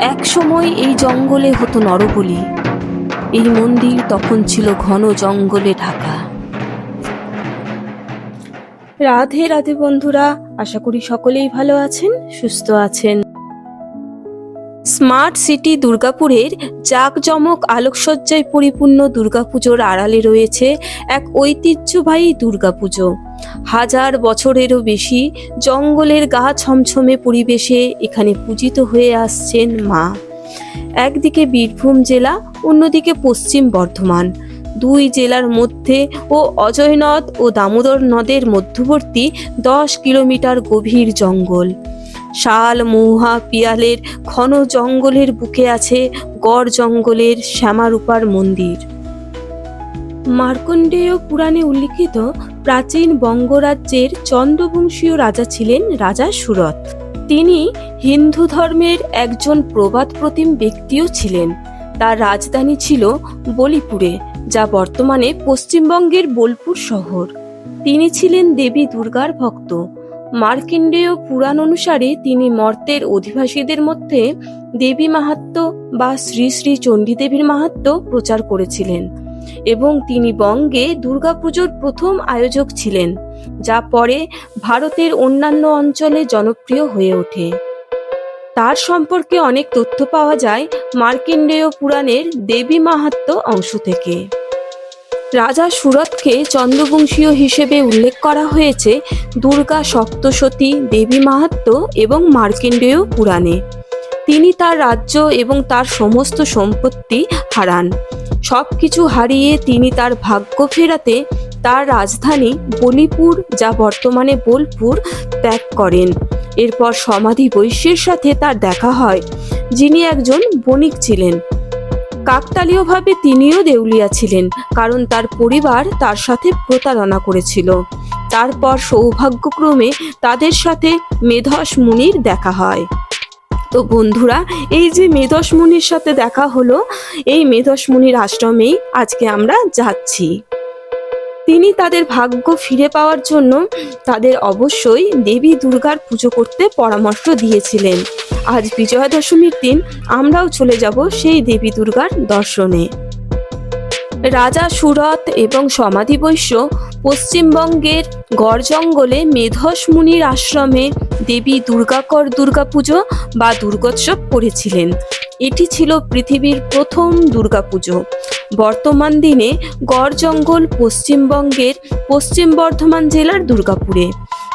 এক সময় এই জঙ্গলে হতো নরবলি। এই মন্দির তখন ছিল ঘন জঙ্গলে ঢাকা। রাধে রাধে বন্ধুরা, আশা করি সকলেই ভালো আছেন, সুস্থ আছেন। স্মার্ট সিটি দুর্গাপুরের জাঁকজমক আলোকসজ্জায় পরিপূর্ণ দুর্গাপুজোর আড়ালে রয়েছে এক ঐতিহ্যবাহী দুর্গাপুজো। হাজার বছরেরও বেশি জঙ্গলের গা ছমছমে পরিবেশে এখানে পূজিত হয়ে আসছেন মা। একদিকে বীরভূম জেলা, অন্যদিকে পশ্চিম বর্ধমান। দুই জেলার মধ্যে ও অজয় নদ ও দামোদর নদের মধ্যবর্তী দশ কিলোমিটার গভীর জঙ্গল। শাল মৌহা পিয়ালের ঘন জঙ্গলের বুকে আছে গড় জঙ্গলের শ্যামারূপার মন্দির। মার্কণ্ডেয় পুরাণে উল্লিখিত প্রাচীন বঙ্গরাজ্যের চন্দ্রবংশীয় রাজা ছিলেন রাজা সুরত তিনি হিন্দু ধর্মের একজন প্রবাদ প্রতিম ব্যক্তিও ছিলেন। তার রাজধানী ছিল বলিপুরে, যা বর্তমানে পশ্চিমবঙ্গের বোলপুর শহর। তিনি ছিলেন দেবী দুর্গার ভক্ত। মার্কেন্ডেয় পুরাণ অনুসারে তিনি মর্তের অধিবাসীদের মধ্যে দেবী মাহাত্ম বা শ্রী শ্রী চণ্ডীদেবীর মাহাত্ম প্রচার করেছিলেন এবং তিনি বঙ্গে দুর্গাপুজোর প্রথম আয়োজক ছিলেন, যা পরে ভারতের অন্যান্য অঞ্চলে জনপ্রিয় হয়ে ওঠে। তার সম্পর্কে অনেক তথ্য পাওয়া যায় মার্কেন্ডেয় পুরাণের দেবী মাহাত্ম অংশ থেকে। রাজা সুরতকে চন্দ্রবংশীয় হিসেবে উল্লেখ করা হয়েছে দুর্গা সপ্তসতী দেবী মাহাত্ম এবং মার্কেন্ডেয় পুরাণে। তিনি তার রাজ্য এবং তার সমস্ত সম্পত্তি হারান। সব কিছু হারিয়ে তিনি তার ভাগ্য ফেরাতে তার রাজধানী বলিপুর, যা বর্তমানে বোলপুর, ত্যাগ করেন। এরপর সমাধি বৈশ্যের সাথে তার দেখা হয়, যিনি একজন বণিক ছিলেন। কাকতালীয়ভাবে তিনিও দেউলিয়া ছিলেন, কারণ তার পরিবার তার সাথে প্রতারণা করেছিল। তারপর সৌভাগ্যক্রমে তাদের সাথে মেধস মুনির দেখা হয়। তো বন্ধুরা, এই যে মেধস মুনির সাথে দেখা হলো, এই মেধস মুনির আশ্রমেই আজকে আমরা যাচ্ছি। তিনি তাদের ভাগ্য ফিরে পাওয়ার জন্য তাদের অবশ্যই দেবী দুর্গার পুজো করতে পরামর্শ দিয়েছিলেন। আজ বিজয়া দশমীর দিন আমরাও চলে যাব সেই দেবী দুর্গার দর্শনে। রাজা সুরত এবং সমাধি বৈশ্য পশ্চিমবঙ্গের গড় জঙ্গলে মেধস মুনির আশ্রমে দেবী দুর্গাকর দুর্গাপুজো বা দুর্গোৎসব করেছিলেন। এটি ছিল পৃথিবীর প্রথম দুর্গাপুজো। বর্তমান দিনে গড় জঙ্গল পশ্চিমবঙ্গের পশ্চিম বর্ধমান জেলার দুর্গাপুরে।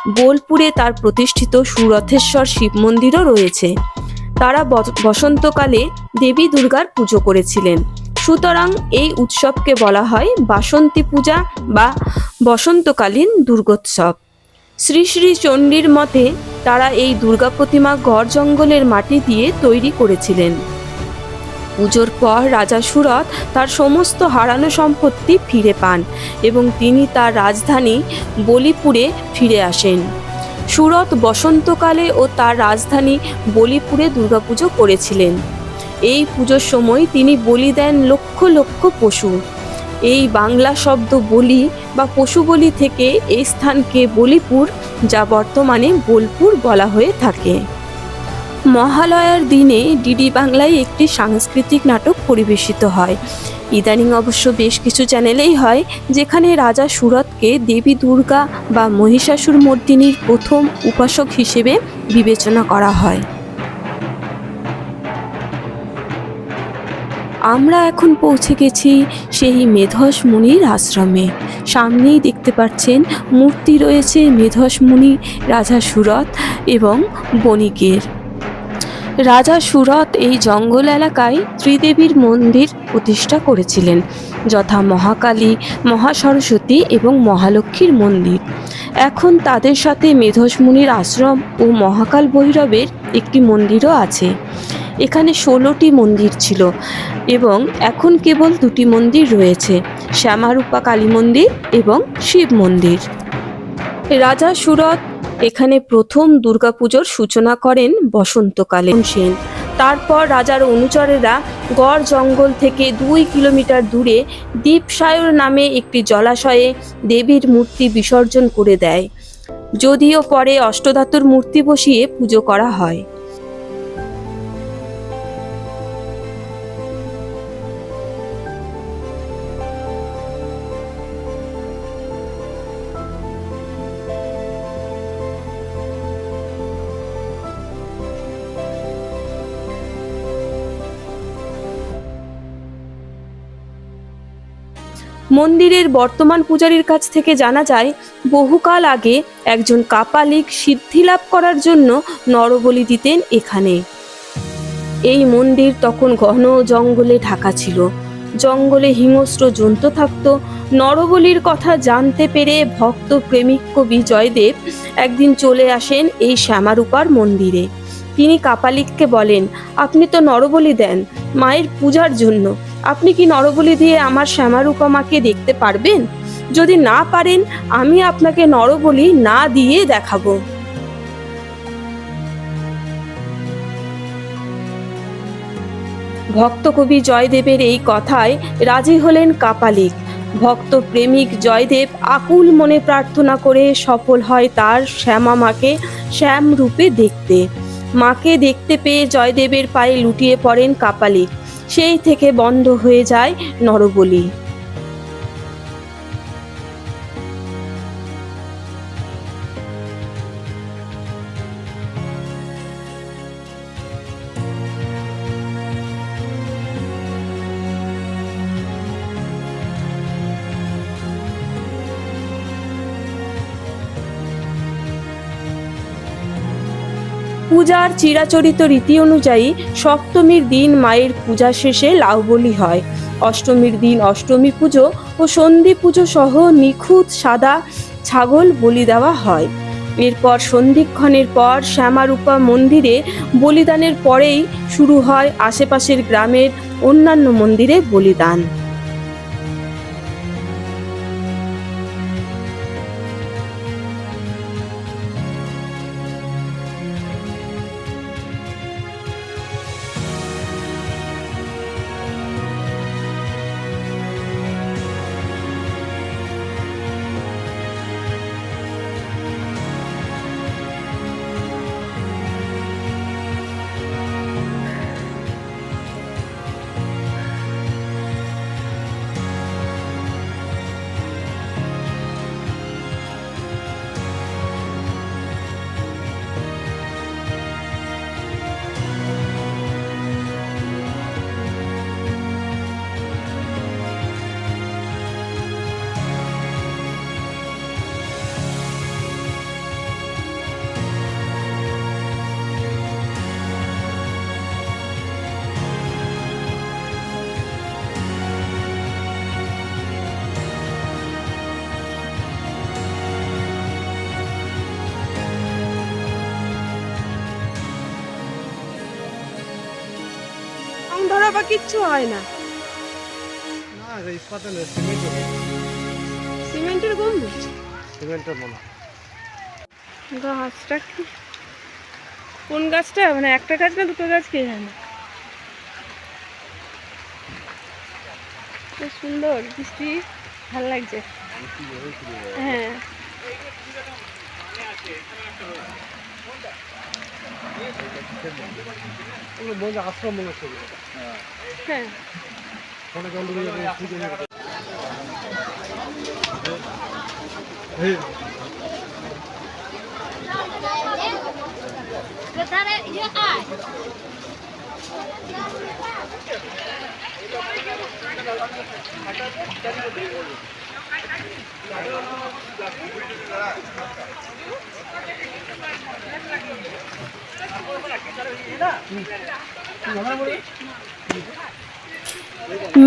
বোলপুরে তার প্রতিষ্ঠিত সুরথেশ্বর শিব মন্দিরও রয়েছে। তারা বসন্তকালে দেবী দুর্গার পুজো করেছিলেন। সুতরাং এই উৎসবকে বলা হয় বাসন্তী পূজা বা বসন্তকালীন দুর্গোৎসব। শ্রী শ্রী চণ্ডীর মতে তারা এই দুর্গা প্রতিমা গড় জঙ্গলের মাটি দিয়ে তৈরি করেছিলেন। পুজোর পর রাজা সুরত তার সমস্ত হারানো সম্পত্তি ফিরে পান এবং তিনি তার রাজধানী বলিপুরে ফিরে আসেন। সুরত বসন্তকালে ও তার রাজধানী বলিপুরে দুর্গাপুজো করেছিলেন। এই পুজোর সময় তিনি বলি দেন লক্ষ লক্ষ পশু। এই বাংলা শব্দ বলি বা পশু বলি থেকে এই স্থানকে বলিপুর, যা বর্তমানে বোলপুর বলা হয়ে থাকে। মহালয়ার দিনে ডিডি বাংলায় একটি সাংস্কৃতিক নাটক পরিবেশিত হয়। ইদানিং অবশ্য বেশ কিছু চ্যানেলেই হয়, যেখানে রাজা সুরতকে দেবী দুর্গা বা মহিষাসুর মর্দিনীর প্রথম উপাসক হিসেবে বিবেচনা করা হয়। আমরা এখন পৌঁছে গেছি সেই মেধস মুনির আশ্রমে। সামনেই দেখতে পাচ্ছেন মূর্তি রয়েছে মেধস মুনি, রাজা সুরত এবং বণিকের। রাজা সুরত এই জঙ্গল এলাকায় ত্রিদেবীর মন্দির প্রতিষ্ঠা করেছিলেন, যথা মহাকালী, মহাসরস্বতী এবং মহালক্ষ্মীর মন্দির। এখন তাদের সাথে মেধস মুনির আশ্রম ও মহাকাল ভৈরবের একটি মন্দিরও আছে। এখানে ষোলোটি মন্দির ছিল এবং এখন কেবল দুটি মন্দির রয়েছে, শ্যামারূপা কালী মন্দির এবং শিব মন্দির। রাজা সুরত এখানে প্রথম দুর্গাপুজোর সূচনা করেন বসন্তকালে সেন। তারপর রাজার অনুচরেরা গড় জঙ্গল থেকে দুই কিলোমিটার দূরে দ্বীপসায়র নামে একটি জলাশয়ে দেবীর মূর্তি বিসর্জন করে দেয়। যদিও পরে অষ্টধাতুর মূর্তি বসিয়ে পুজো করা হয়। মন্দিরের বর্তমান পূজারীর কাছ থেকে জানা যায়, বহুকাল আগে একজন কাপালিক সিদ্ধি লাভ করার জন্য নরবলি দিতেন এখানে। এই মন্দির তখন ঘন জঙ্গলে ঢাকা ছিল। জঙ্গলে হিংস্র জন্তু থাকত। নরবলির কথা জানতে পেরে ভক্ত প্রেমিক কবি জয়দেব একদিন চলে আসেন এই শ্যামারূপার মন্দিরে। তিনি কাপালিককে বলেন, আপনি তো নরবলি দেন, মায়ের পূজার জন্য। আপনি কি নরবলি দিয়ে আমার শ্যামারূপা মাকে দেখতে পারবেন? যদি না পারেন, আমি আপনাকে নরবলি না দিয়ে দেখাবো। ভক্ত কবি জয়দেবের এই কথায় রাজি হলেন কাপালিক। ভক্ত প্রেমিক জয়দেব আকুল মনে প্রার্থনা করে সফল হয় তার শ্যামা মাকে শ্যাম রূপে দেখতে। মাকে দেখতে পেয়ে জয়দেবের পায়ে লুটিয়ে পড়েন কাপালিক। সেই থেকে বন্ধ হয়ে যায় নরবলি। পূজার চিরাচরিত রীতি অনুযায়ী সপ্তমীর দিন মায়ের পূজা শেষে লাউবলি হয়। অষ্টমীর দিন অষ্টমী পুজো ও সন্ধি পুজো সহ নিখুঁত সাদা ছাগল বলি দেওয়া হয়। এরপর সন্ধিক্ষণের পর শ্যামারূপা মন্দিরে বলিদানের পরেই শুরু হয় আশেপাশের গ্রামের অন্যান্য মন্দিরে বলিদান। ধরা বা কিচ্ছু হয় না। সিমেন্টের গম্বুজ সিমেন্টের মনে গাছটা কি? কোন গাছটা? মানে একটা গাছ না দুটো গাছ কে জানে সুন্দর বৃষ্টি ভালো লাগছে। হ্যাঁ। আশ্রম মনে হচ্ছে। হ্যাঁ ওখানে জল ঢুকে যাবে, পুজো হয়ে যাবে। এই,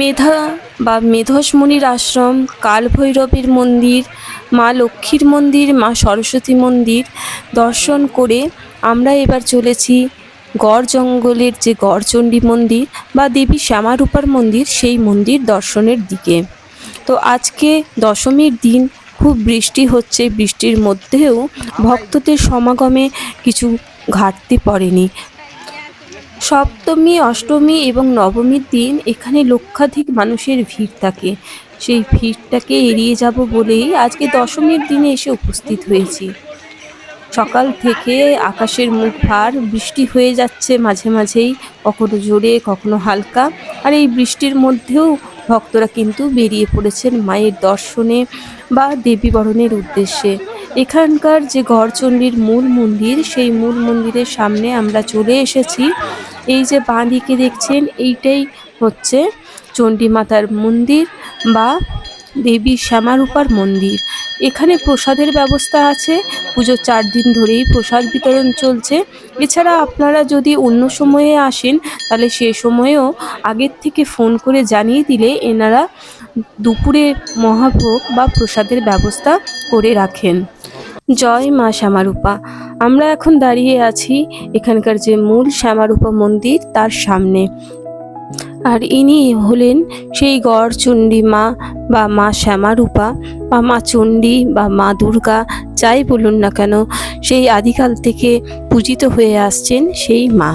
মেধা বা মেধস মুনির আশ্রম, কালভৈরবের মন্দির, মা লক্ষ্মীর মন্দির, মা সরস্বতী মন্দির দর্শন করে আমরা এবার চলেছি গড় জঙ্গলের যে গড়চণ্ডী মন্দির বা দেবী শ্যামারূপার মন্দির, সেই মন্দির দর্শনের দিকে। তো আজকে দশমীর দিন খুব বৃষ্টি হচ্ছে, বৃষ্টির মধ্যেও ভক্তদের সমাগমে কিছু ঘাটতি পড়েনি। সপ্তমী, অষ্টমী এবং নবমীর দিন এখানে লক্ষাধিক মানুষের ভিড় থাকে। সেই ভিড়টাকে এড়িয়ে যাব বলেই আজকে দশমীর দিনে এসে উপস্থিত হয়েছি। সকাল থেকে আকাশের মুখ ভার, বৃষ্টি হয়ে যাচ্ছে মাঝে মাঝেই, কখনো জোরে, কখনো হালকা। আর এই বৃষ্টির মধ্যেও ভক্তরা কিন্তু বেরিয়ে পড়েছেন মায়ের দর্শনে বা দেবী বরণের উদ্দেশ্যে। এখানকার যে গড়চণ্ডীর মূল মন্দির, সেই মূল মন্দিরের সামনে আমরা চলে এসেছি। এই যে বাঁ দিকে দেখছেন, এইটাই হচ্ছে চণ্ডী মাতার মন্দির বা দেবী শ্যামারূপার মন্দির। এখানে প্রসাদের ব্যবস্থা আছে, পুজোর চার দিন ধরেই প্রসাদ বিতরণ চলছে। এছাড়া আপনারা যদি অন্য সময়ে আসেন, তাহলে সে সময়েও আগের থেকে ফোন করে জানিয়ে দিলে এনারা দুপুরে মহাভোগ বা প্রসাদের ব্যবস্থা করে রাখেন। জয় মা শ্যামারূপা। আমরা এখন দাঁড়িয়ে আছি এখানকার যে মূল শ্যামারূপা মন্দির তার সামনে। আর ইনি হলেন সেই গড়চণ্ডী মা বা মা শ্যামারূপা বা মা চণ্ডী বা মা দুর্গা, যাই বলুন না কেন, সেই আদিকাল থেকে পূজিত হয়ে আসছেন সেই মা।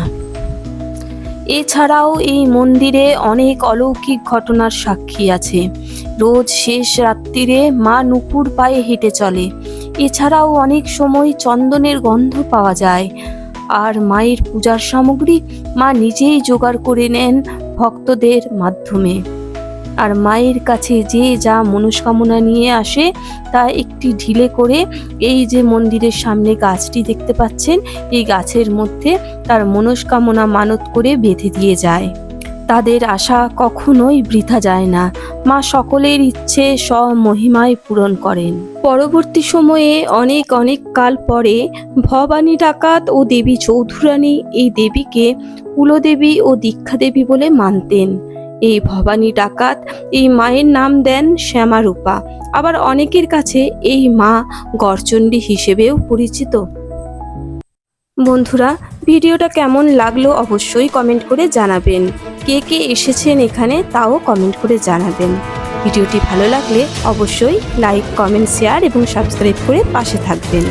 এছাড়াও এই মন্দিরে অনেক অলৌকিক ঘটনার সাক্ষী আছে। রোজ শেষ রাত্রিরে মা নুপুর পায়ে হেঁটে চলে। এছাড়াও অনেক সময় চন্দনের গন্ধ পাওয়া যায়। আর মায়ের পূজার সামগ্রী মা নিজেই জোগাড় করে নেন ভক্তদের মাধ্যমে। আর মায়ের কাছে যে যা মনস্কামনা নিয়ে আসে, তা একটি ঢিলে করে এই যে মন্দিরের সামনে গাছটি দেখতে পাচ্ছেন, এই গাছের মধ্যে তার মনস্কামনা মানত করে বেঁধে দিয়ে যায়। তাদের আশা কখনোই বৃথা যায় না। মা সকলের ইচ্ছে স্বমহিমায় পূরণ করেন। পরবর্তী সময়ে অনেক অনেক কাল পরে ভবানী ডাকাত ও দেবী চৌধুরানী এই দেবীকে কুলদেবী ও দীক্ষা দেবী বলে মানতেন। এই ভবানী ডাকাত এই মায়ের নাম দেন শ্যামারূপা। আবার অনেকের কাছে এই মা গড়চণ্ডী হিসেবেও পরিচিত। বন্ধুরা, ভিডিওটা কেমন লাগল অবশ্যই কমেন্ট করে জানাবেন। কে কে এসেছেন এখানে তাও কমেন্ট করে জানাবেন। ভিডিওটি ভালো লাগলে অবশ্যই লাইক কমেন্ট শেয়ার এবং সাবস্ক্রাইব করে পাশে থাকবেন।